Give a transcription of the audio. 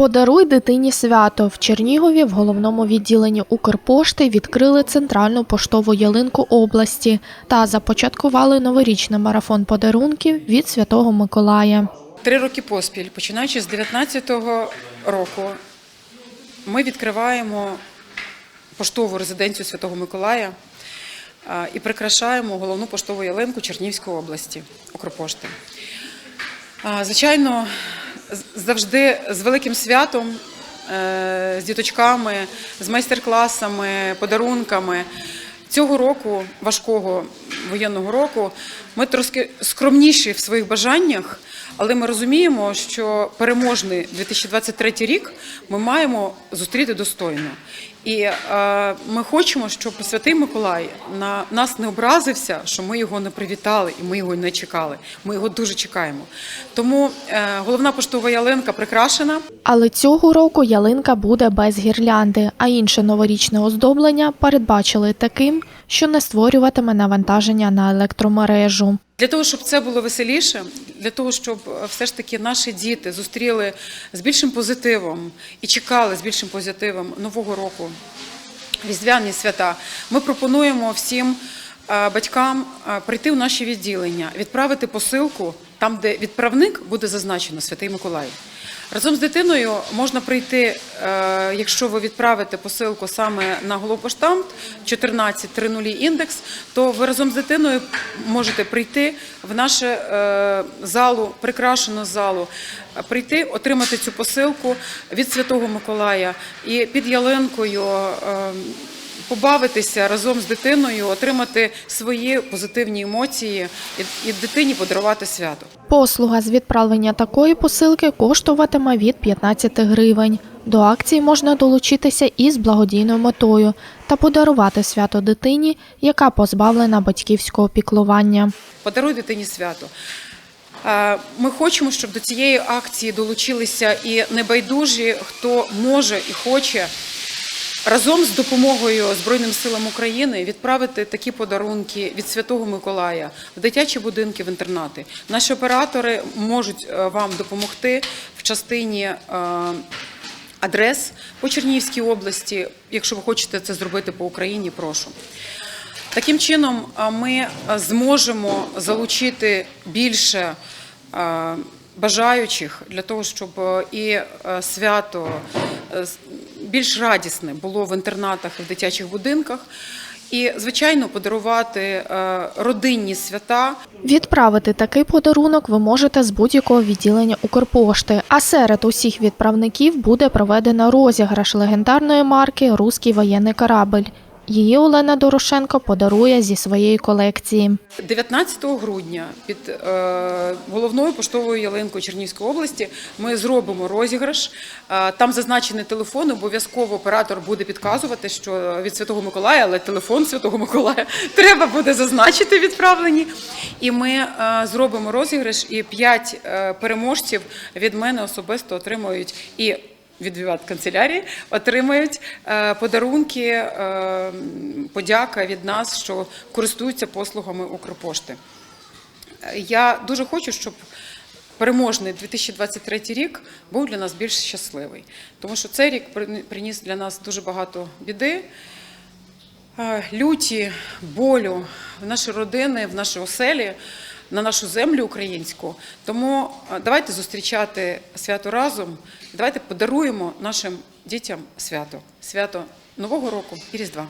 Подаруй дитині свято в Чернігові в головному відділенні Укрпошти відкрили центральну поштову ялинку області та започаткували новорічний марафон подарунків від Святого Миколая. Три роки поспіль, починаючи з 19-го року, ми відкриваємо поштову резиденцію Святого Миколая і прикрашаємо головну поштову ялинку Чернігівської області Укрпошти. Звичайно, завжди з великим святом, е, з діточками, з майстер-класами, подарунками. Цього року, важкого воєнного року, ми трошки скромніші в своїх бажаннях, але ми розуміємо, що переможний 2023 рік ми маємо зустріти достойно. І е, ми хочемо, щоб Святий Миколай на нас не образився, що ми його не привітали і ми його не чекали. Ми його дуже чекаємо. Тому е, головна поштова ялинка прикрашена. Але цього року ялинка буде без гірлянди, а інше новорічне оздоблення передбачили таким, що не створюватиме навантаження на електромережу. Для того, щоб це було веселіше, для того, щоб е, все ж таки наші діти зустріли з більшим позитивом і чекали з більшим позитивом Нового року, різдвяні свята, ми пропонуємо всім е, батькам е, прийти в наші відділення, відправити посилку там, де відправник буде зазначено Святий Миколай. Разом з дитиною можна прийти, е, якщо ви відправите посилку саме на головпоштамт 1430 індекс, то ви разом з дитиною можете прийти в нашу е, залу, прикрашену залу, е, прийти, отримати цю посилку від Святого Миколая і під ялинкою. Побавитися разом з дитиною, отримати свої позитивні емоції і, дитині подарувати свято. Послуга з відправлення такої посилки коштуватиме від 15 гривень. До акції можна долучитися із благодійною метою та подарувати свято дитині, яка позбавлена батьківського піклування. Подаруй дитині свято. Ми хочемо, щоб до цієї акції долучилися і небайдужі, хто може і хоче разом з допомогою Збройним силам України відправити такі подарунки від Святого Миколая в дитячі будинки, в інтернати. Наші оператори можуть е, вам допомогти в частині. е, Адрес по Чернігівській області, якщо ви хочете це зробити по Україні, прошу. Таким чином, а, ми зможемо залучити більше бажаючих для того, щоб і свято більш радісне було в інтернатах і в дитячих будинках. І, звичайно, подарувати а, родинні свята Відправити такий подарунок ви можете з будь-якого відділення Укрпошти. А серед усіх відправників буде проведено розіграш легендарної марки Руський воєнний корабль. Її Олена Дорошенко подарує зі своєї колекції. 19 грудня під е, головною поштовою ялинкою Чернігівської області ми зробимо розіграш. Е, там зазначений телефон. Обов'язково оператор буде підказувати, що від Святого Миколая, але телефон Святого Миколая треба буде зазначити відправлені. І ми е, зробимо розіграш, і п'ять переможців від мене особисто отримують і від Віват канцелярії отримають е, подарунки, е, подяка від нас, що користуються послугами Укрпошти. Я дуже хочу, щоб переможний 2023 рік був для нас більш щасливий, тому що цей рік приніс для нас дуже багато біди, е, люті, болю в наші родини, в наші оселі, на нашу землю українську. Тому е, давайте зустрічати свято разом. Давайте подаруємо нашим дітям свято, свято Нового року і Різдва.